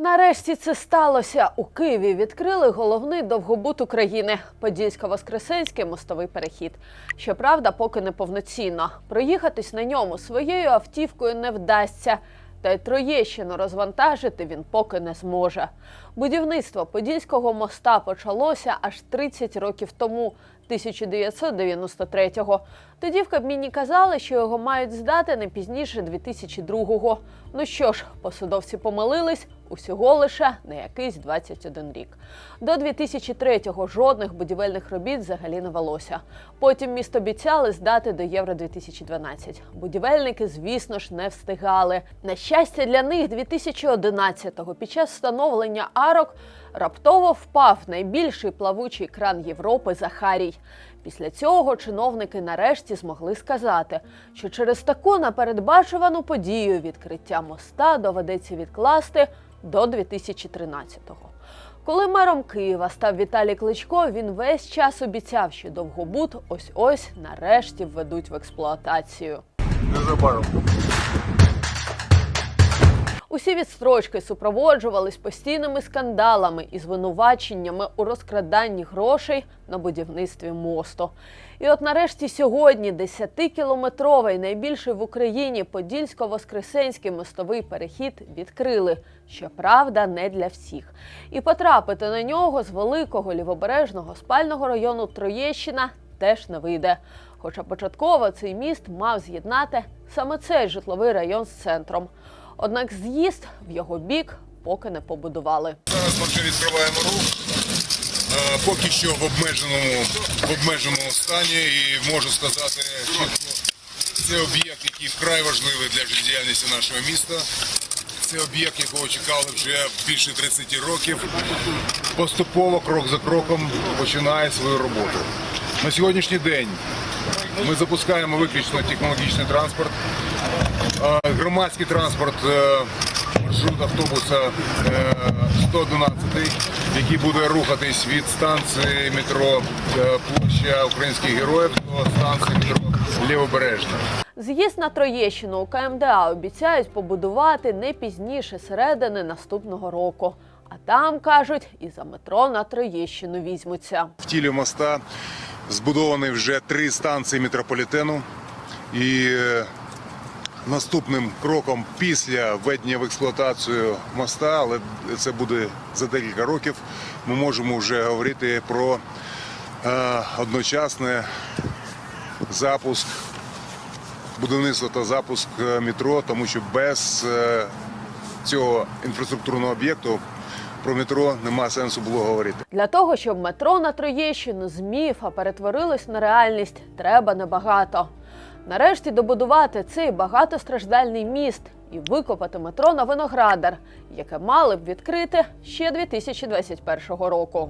Нарешті це сталося. У Києві відкрили головний довгобут України Подільсько-Воскресенський мостовий перехід. Щоправда, поки не повноцінно. Проїхатись на ньому своєю автівкою не вдасться. Та й Троєщину розвантажити він поки не зможе. Будівництво Подільського моста почалося аж 30 років тому, 1993-го. Тоді в Кабміні казали, що його мають здати не пізніше 2002-го. Ну що ж, посадовці помилились усього лише на якийсь 21 рік. До 2003-го жодних будівельних робіт взагалі не велося. Потім місто обіцяли здати до Євро 2012. Будівельники, звісно ж, не встигали. На щастя, для них 2011-го під час встановлення арок раптово впав найбільший плавучий кран Європи Захарій. Після цього чиновники нарешті змогли сказати, що через таку напередбачувану подію відкриття моста доведеться відкласти до 2013-го. Коли мером Києва став Віталій Кличко, він весь час обіцяв, що довгобуд ось-ось нарешті введуть в експлуатацію. Незабаром. Усі відстрочки супроводжувались постійними скандалами і звинуваченнями у розкраданні грошей на будівництві мосту. І от нарешті сьогодні 10-кілометровий, найбільший в Україні Подільсько-Воскресенський мостовий перехід відкрили. Щоправда, не для всіх. І потрапити на нього з великого лівобережного спального району Троєщина теж не вийде. Хоча початково цей міст мав з'єднати саме цей житловий район з центром. Однак з'їзд в його бік поки не побудували. Зараз ми вже відкриваємо рух. Е, Поки що в обмеженому, в обмеженому стані і можу сказати чітко, це об'єкт, який вкрай важливий для життєдіяльності нашого міста. Це об'єкт, якого чекали вже більше 30 років. Поступово, крок за кроком, починає свою роботу. На сьогоднішній день ми запускаємо виключно технологічний транспорт. Е, Громадський транспорт е, маршрут автобуса е, 111, який буде рухатись від станції метро е, площа Українських героїв до станції метро Лівобережна. З'їзд на Троєщину у КМДА обіцяють побудувати не пізніше середини наступного року. А там кажуть, і за метро на Троєщину візьмуться. В тілі моста збудовані вже три станції метрополітену. І е, наступним кроком після введення в експлуатацію моста, але це буде за декілька років, ми можемо вже говорити про е, одночасний запуск будівництва та запуск е, метро, тому що без е, цього інфраструктурного об'єкту про метро нема сенсу було говорити. Для того, щоб метро на Троєщину з міфа перетворилось на реальність, треба небагато. Нарешті добудувати цей багатостраждальний міст і викопати метро на Виноградар, яке мали б відкрити ще 2021 року.